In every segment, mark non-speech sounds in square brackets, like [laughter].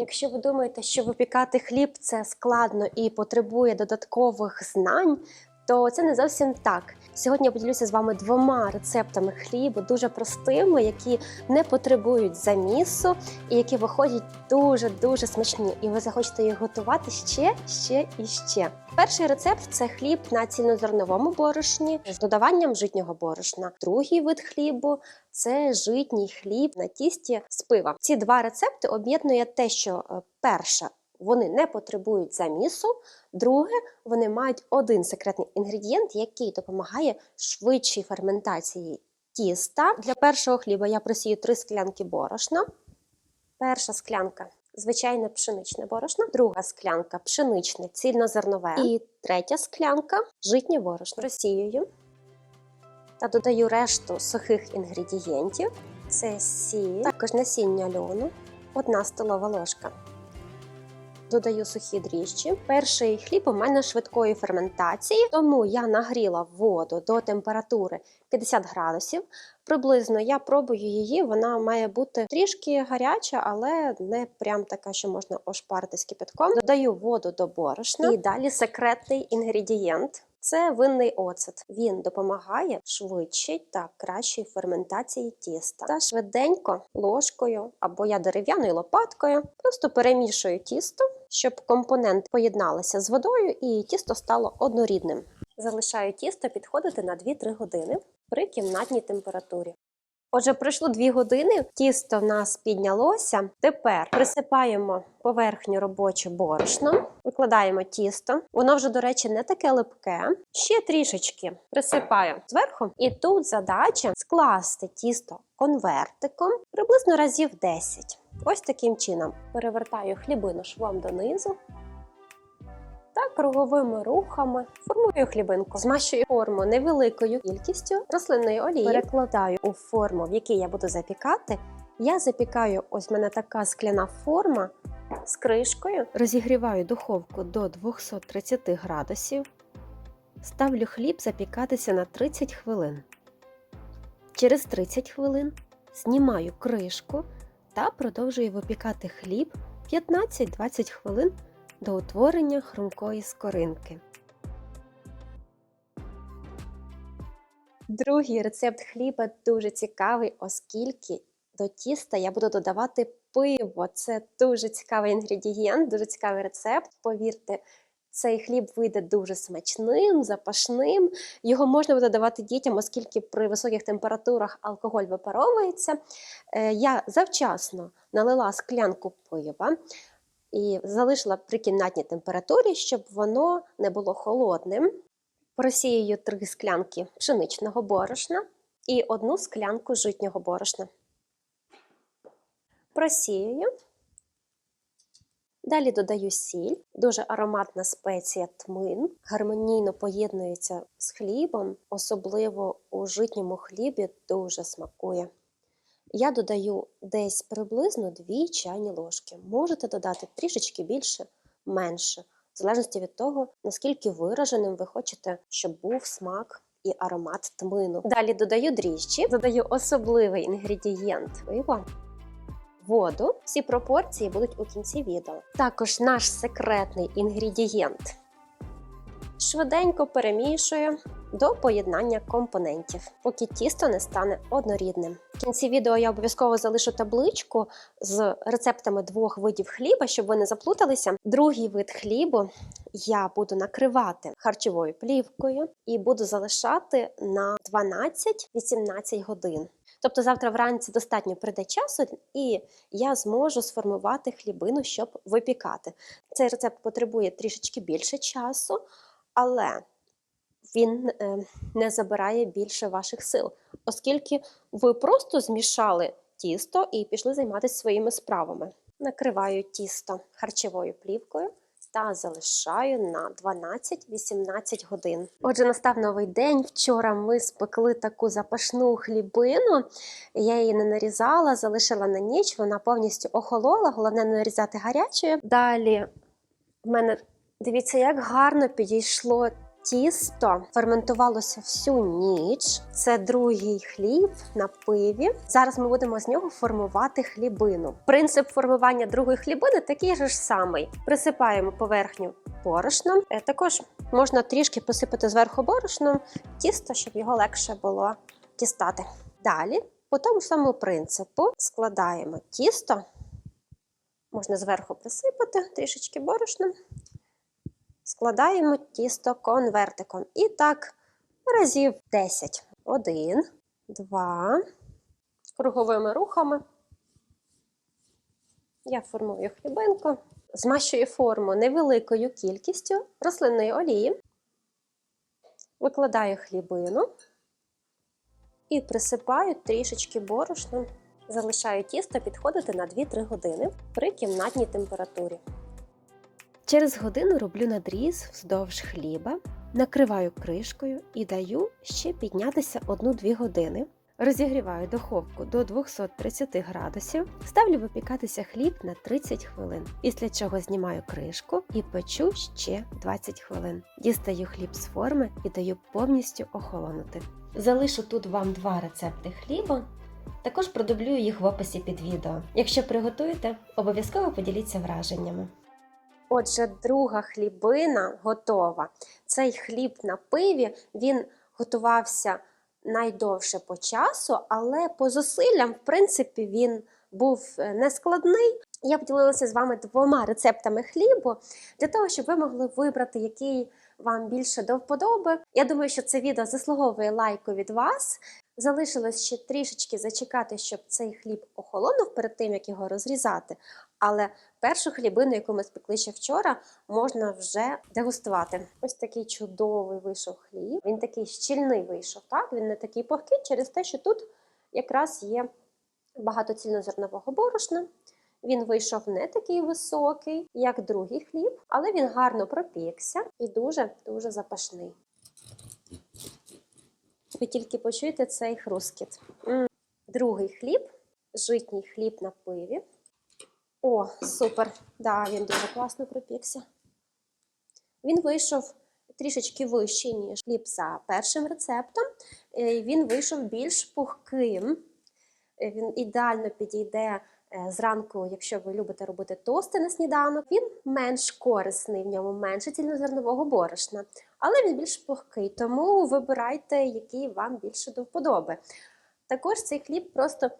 Якщо ви думаєте, що випікати хліб це складно і потребує додаткових знань, то це не зовсім так. Сьогодні я поділюся з вами двома рецептами хлібу, дуже простими, які не потребують замісу і які виходять дуже дуже смачні. І ви захочете їх готувати ще, ще і ще. Перший рецепт це хліб на цільнозерновому борошні з додаванням житнього борошна. Другий вид хлібу це житній хліб на тісті з пива. Ці два рецепти об'єднує те, що е, перше. Вони не потребують замісу. Друге, вони мають один секретний інгредієнт, який допомагає швидшій ферментації тіста. Для першого хліба я просію 3 склянки борошна. Перша склянка звичайне пшеничне борошно, друга склянка пшеничне цільнозернове і третя склянка житнє борошно. Просіюю та додаю решту сухих інгредієнтів. Це сіль, також насіння льону, одна столова ложка. Додаю сухі дріжджі. Перший хліб у мене швидкої ферментації, тому я нагріла воду до температури 50 градусів. Приблизно я пробую її, вона має бути трішки гаряча, але не прям така, що можна ошпарити з кипятком. Додаю воду до борошна і далі секретний інгредієнт. Це винний оцет. Він допомагає швидшій та кращій ферментації тіста. Та швиденько ложкою або я дерев'яною лопаткою просто перемішую тісто, щоб компонент поєдналися з водою і тісто стало однорідним. Залишаю тісто підходити на 2-3 години при кімнатній температурі. Отже, пройшло 2 години, тісто в нас піднялося. Тепер присипаємо поверхню робочу борошном, викладаємо тісто. Воно вже, до речі, не таке липке. Ще трішечки присипаю зверху. І тут задача скласти тісто конвертиком приблизно разів 10. Ось таким чином перевертаю хлібину швом донизу. Та круговими рухами формую хлібинку, змащую форму невеликою кількістю рослинної олії. Перекладаю у форму, в якій я буду запікати. Я запікаю, ось в мене така скляна форма з кришкою. Розігріваю духовку до 230 градусів. Ставлю хліб запікатися на 30 хвилин. Через 30 хвилин знімаю кришку та продовжую випікати хліб 15-20 хвилин до утворення хрумкої скоринки. Другий рецепт хліба дуже цікавий, оскільки до тіста я буду додавати пиво. Це дуже цікавий інгредієнт, дуже цікавий рецепт. Повірте, цей хліб вийде дуже смачним, запашним. Його можна буде давати дітям, оскільки при високих температурах алкоголь випаровується. Е, Я завчасно налила склянку пива і залишила при кімнатній температурі, щоб воно не було холодним. Просіюю три склянки пшеничного борошна і одну склянку житнього борошна. Просіюю. Далі додаю сіль, дуже ароматна спеція тмин, гармонійно поєднується з хлібом, особливо у житньому хлібі дуже смакує. Я додаю десь приблизно 2 чайні ложки. Можете додати трішечки більше, менше, в залежності від того, наскільки вираженим ви хочете, щоб був смак і аромат тмину. Далі додаю дріжджі, додаю особливий інгредієнт пива. Воду. Всі пропорції будуть у кінці відео. Також наш секретний інгредієнт. Швиденько перемішую до поєднання компонентів, поки тісто не стане однорідним. В кінці відео я обов'язково залишу табличку з рецептами двох видів хліба, щоб ви не заплуталися. Другий вид хлібу я буду накривати харчовою плівкою і буду залишати на 12-18 годин. Тобто завтра вранці достатньо прийде часу, і я зможу сформувати хлібину, щоб випікати. Цей рецепт потребує трішечки більше часу, але він е, не забирає більше ваших сил, оскільки ви просто змішали тісто і пішли займатися своїми справами. Накриваю тісто харчовою плівкою та залишаю на 12-18 годин. Отже, настав новий день. Вчора ми спекли таку запашну хлібину. Я її не нарізала, залишила на ніч, вона повністю охолола, головне не нарізати гарячою. Далі в мене дивіться, як гарно підійшло Тісто ферментувалося всю ніч. Це другий хліб на пиві. Зараз ми будемо з нього формувати хлібину. Принцип формування другої хлібини такий же ж самий. Присипаємо поверхню борошном. Е, Також можна трішки посипати зверху борошном тісто, щоб його легше було дістати. Далі, по тому самому принципу, складаємо тісто. Можна зверху присипати трішечки борошном. Складаємо тісто конвертиком. І так разів 10. Один, два. Круговими рухами. Я формую хлібинку. Змащую форму невеликою кількістю рослинної олії. Викладаю хлібину і присипаю трішечки борошном. Залишаю тісто підходити на 2-3 години при кімнатній температурі. Через годину роблю надріз вздовж хліба, накриваю кришкою і даю ще піднятися 1-2 години. Розігріваю духовку до 230 градусів, ставлю випікатися хліб на 30 хвилин, після чого знімаю кришку і печу ще 20 хвилин. Дістаю хліб з форми і даю повністю охолонути. Залишу тут вам два рецепти хліба. Також продублюю їх в описі під відео. Якщо приготуєте, обов'язково поділіться враженнями. Отже, друга хлібина готова. Цей хліб на пиві він готувався найдовше по часу, але по зусиллям, в принципі, він був е, нескладний. Я поділилася з вами двома рецептами хлібу для того, щоб ви могли вибрати, який вам більше до вподоби. Я думаю, що це відео заслуговує лайку від вас. Залишилось ще трішечки зачекати, щоб цей хліб охолонув перед тим, як його розрізати. Але першу хлібину, яку ми спекли ще вчора, можна вже дегустувати. Ось такий чудовий вийшов хліб. Він такий щільний вийшов, так? Він не такий пухкий через те, що тут якраз є багато цільнозернового борошна. Він вийшов не такий високий, як другий хліб, але він гарно пропікся і дуже-дуже запашний. Ви тільки почуєте цей хрускіт. Другий хліб, житній хліб на пиві. О, супер! Да, він дуже класно пропікся. Він вийшов трішечки вищий, ніж хліб за першим рецептом. Е, Він вийшов більш пухким. Е, Він ідеально підійде е, зранку, якщо ви любите робити тости на сніданок. Він менш корисний, в ньому менше цільнозернового борошна, але він більш пухкий, тому вибирайте, який вам більше до вподоби. Також цей хліб просто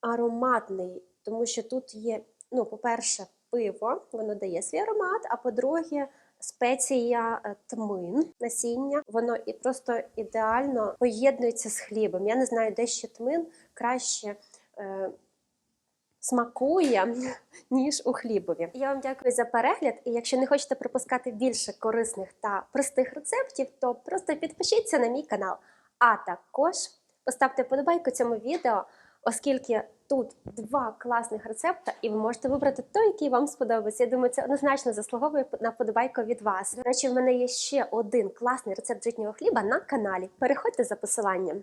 ароматний, тому що тут є, ну, по-перше, пиво, воно дає свій аромат, а по-друге, спеція е, тмин, насіння, воно і просто ідеально поєднується з хлібом. Я не знаю, де ще тмин краще. Е, Смакує, [laughs] ніж у хлібові. Я вам дякую за перегляд. І якщо не хочете пропускати більше корисних та простих рецептів, то просто підпишіться на мій канал. А також поставте вподобайку цьому відео, оскільки тут два класних рецепта, і ви можете вибрати той, який вам сподобається. Я думаю, це однозначно заслуговує на подобайку від вас. До речі, в мене є ще один класний рецепт житнього хліба на каналі. Переходьте за посиланням.